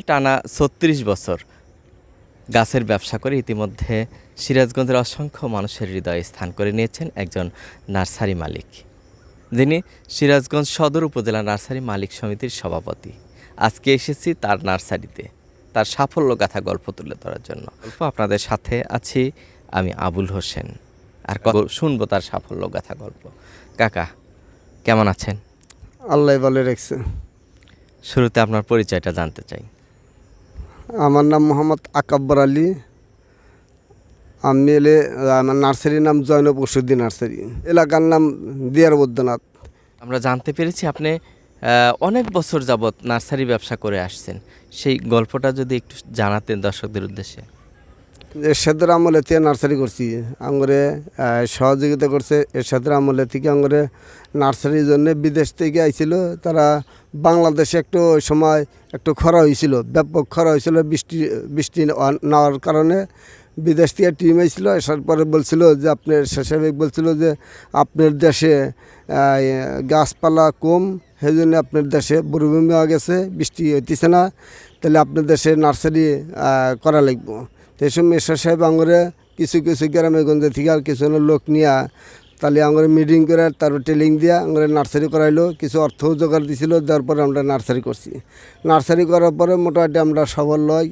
টানা ছত্রিশ বছর গাছের ব্যবসা করে ইতিমধ্যে সিরাজগঞ্জের অসংখ্য মানুষের হৃদয়ে স্থান করে নিয়েছেন একজন নার্সারি মালিক। যিনি সিরাজগঞ্জ সদর উপজেলা নার্সারি মালিক সমিতির সভাপতি। আজকে এসেছি তার নার্সারিতে। তার সাফল্য গাথা গল্প তুলে ধরার জন্য। গল্প আপনাদের সাথে আছি আমি আবুল হোসেন। আর শুনব তার সাফল্য গাথা গল্প। কাকা কেমন আছেন? আল্লাহ ভালো রাখছে। শুরুতে আপনার পরিচয়টা জানতে চাই। আমার নাম মোহাম্মদ আকাব্বর আলী। আমি এলে আমার নার্সারির নাম জয়নব ওষুধী নার্সারি। এলাকার নাম দিয়ার বৈদ্যনাথ। আমরা জানতে পেরেছি আপনি অনেক বছর যাবত নার্সারি ব্যবসা করে আসছেন। সেই গল্পটা যদি একটু জানাতেন দর্শকদের উদ্দেশ্যে। এরশাদের আমলে থেকে নার্সারি করছি। আঙরে সহযোগিতা করছে এরশাদের আমলে থেকে আঙরে নার্সারির জন্য বিদেশ থেকে আইছিল। তারা বাংলাদেশে একটু সময় একটু খরা হয়েছিল ব্যাপক খরা হয়েছিল বৃষ্টি বৃষ্টি নেওয়ার কারণে বিদেশ থেকে টিম আইছিল। আসার পরে বলছিল যে, আপনার শেষাবেগ বলছিল যে, আপনার দেশে গাছপালা কম সেই জন্য আপনার দেশে মরুভূমি হয়ে গেছে, বৃষ্টি হইতেছে না, তাহলে আপনার দেশে নার্সারি করা লাগবো। তো সময় মেশার সাহেব আঙরে কিছু কিছু গ্রামে গঞ্জে থেকে আর কিছু লোক নিয়ে তাহলে আঙরে মিটিং করে তারপর ট্রেলিং দিয়া আঙরে নার্সারি করাইলো, কিছু অর্থ জোগাড় দিছিল, দেওয়ার পরে আমরা নার্সারি করছি। নার্সারি করার পরে মোটামুটি আমরা সবল লই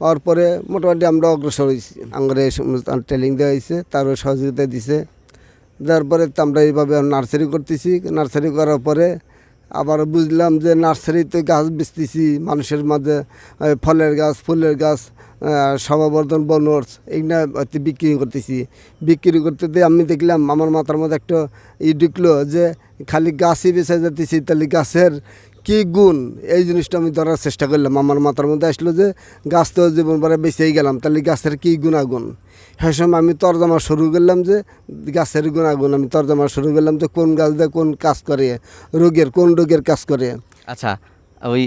হওয়ার পরে মোটামুটি আমরা অগ্রসর হয়েছি। আঙরে এই সমস্ত ট্রেলিং দেওয়া হয়েছে তারও সহযোগিতা দিছে। দেওয়ার পরে আমরা এইভাবে নার্সারি করতেছি। নার্সারি করার পরে আবার বুঝলাম যে নার্সারিতে গাছ বেচতেছি, মানুষের মাঝে ফলের গাছ, ফুলের গাছ বনর্স এইগুলা হয়তো বিক্রি করতেছি। বিক্রি করতে দিয়ে আমি দেখলাম আমার মাথার মধ্যে একটা ই ঢুকলো যে খালি গাছই বেচা যেতেছি তাহলে গাছের কি গুণ? এই জিনিসটা আমি ধরার চেষ্টা করলাম। আমার মাথার মধ্যে আসলো যে গাছ তো জীবন পরে বেঁচেই গেলাম, তাহলে গাছের কী গুণাগুণ? সেই সময় আমি তর্জমা শুরু করলাম যে গাছের গুণাগুণ। আমি তর্জমা শুরু করলাম যে কোন গাছ দিয়ে কোন কাজ করে, রোগের কোন রোগের কাজ করে। আচ্ছা ওই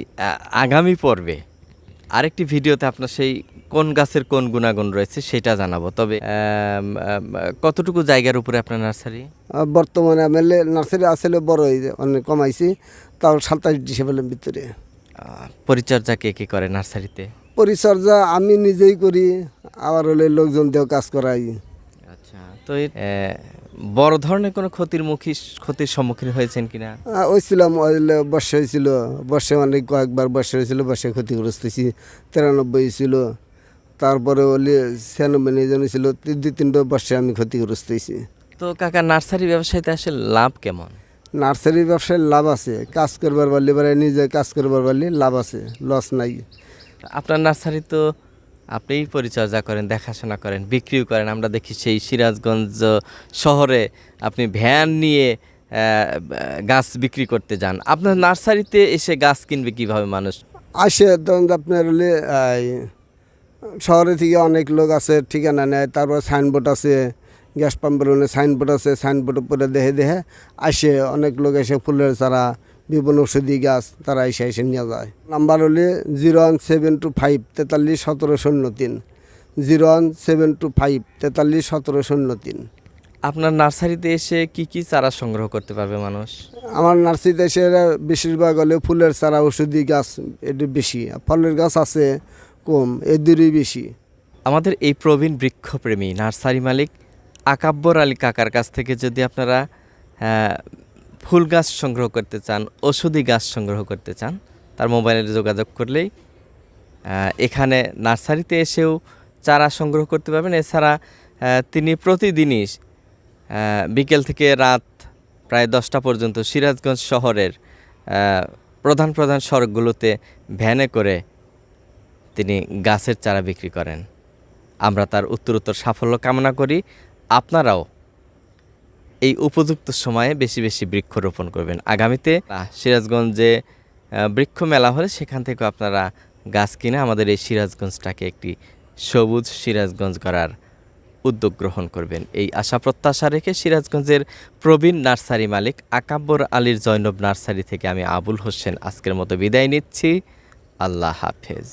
আগামী পর্বে আরেকটি ভিডিওতে আপনার সেই কোন গাছের কোন গুণাগুণ রয়েছে সেটা জানাব। তবে কতটুকু জায়গার উপরে আপনার নার্সারি? বর্তমানে আমি নার্সারি আসলে বড় অনেক কমাইছি তাও সাতাশ ডিসেম্বরের ভিতরে। পরিচর্যা কে কে করে নার্সারিতে? পরিচর্যা আমি নিজেই করি আবার হলে লোকজন দিয়েও কাজ করাই। আচ্ছা তো বড় ধরনের কোনো ক্ষতির মুখী ক্ষতির সম্মুখীন হয়েছেন কিনা? হয়েছিলাম বর্ষা হয়েছিল বর্ষা মানে কয়েকবার বর্ষা হয়েছিল বর্ষায় ক্ষতিগ্রস্ত হয়েছি তিরানব্বই ছিল। তারপরে হলে ছিয়ানব্বই নিয়ে ছিল দুই তিনটা বর্ষে আমি ক্ষতিগ্রস্ত হয়েছি তো কাকা নার্সারি ব্যবসায়ীতে আসলে লাভ কেমন? নার্সারি ব্যবসায় লাভ আছে কাজ করবার পারলে এবারে নিজে কাজ করবার পারলে লাভ আছে লস নাই। আপনার নার্সারি তো আপনিই পরিচর্যা করেন দেখাশোনা করেন বিক্রিও করেন আমরা দেখি সেই সিরাজগঞ্জ শহরে আপনি ভ্যান নিয়ে গাছ বিক্রি করতে যান। আপনার নার্সারিতে এসে গাছ কিনবে কীভাবে মানুষ? আসে তখন আপনার শহরে থেকে অনেক লোক আছে ঠিকানা নেয় তারপর সাইনবোর্ড আছে গ্যাস পাম্পের ওখানে সাইনবোর্ড আছে সাইনবোর্ড উপরে দেখে দেখে আসে অনেক লোক এসে ফুলের চারা বিভিন্ন ওষুধি গাছ তারা এসে এসে নিয়ে যায়। নাম্বার হলে zero one seven two five তেতাল্লিশ সতেরো শূন্য তিন zero one seven two five তেতাল্লিশ সতেরো শূন্য তিন। আপনার নার্সারিতে এসে কি কি চারা সংগ্রহ করতে পারবে মানুষ? আমার নার্সারিতে এসে বেশিরভাগ হলে ফুলের চারা ওষুধি গাছ একটু বেশি। ফলের গাছ আছে কম এ দুটোই বেশি। আমাদের এই প্রবীণ বৃক্ষপ্রেমী নার্সারি মালিক আকাব্বর আলী কাকার কাছ থেকে যদি আপনারা ফুল গাছ সংগ্রহ করতে চান, ওষুধি গাছ সংগ্রহ করতে চান, তার মোবাইলে যোগাযোগ করলেই এখানে নার্সারিতে এসেও চারা সংগ্রহ করতে পারবেন। এছাড়া তিনি প্রতিদিনই বিকেল থেকে রাত প্রায় দশটা পর্যন্ত সিরাজগঞ্জ শহরের প্রধান প্রধান সড়কগুলোতে ভ্যানে করে তিনি গাছের চারা বিক্রি করেন। আমরা তার উত্তরোত্তর সাফল্য কামনা করি। আপনারাও এই উপযুক্ত সময়ে বেশি বেশি বৃক্ষরোপণ করবেন। আগামীতে সিরাজগঞ্জে বৃক্ষ মেলা হলে সেখান থেকে আপনারা গাছ কিনে আমাদের এই সিরাজগঞ্জটাকে একটি সবুজ সিরাজগঞ্জ করার উদ্যোগ গ্রহণ করবেন। এই আশা প্রত্যাশা রেখে সিরাজগঞ্জের প্রবীণ নার্সারি মালিক আকাব্বর আলীর জৈনব নার্সারি থেকে আমি আবুল হোসেন আজকের মতো বিদায় নিচ্ছি। আল্লাহ হাফেজ।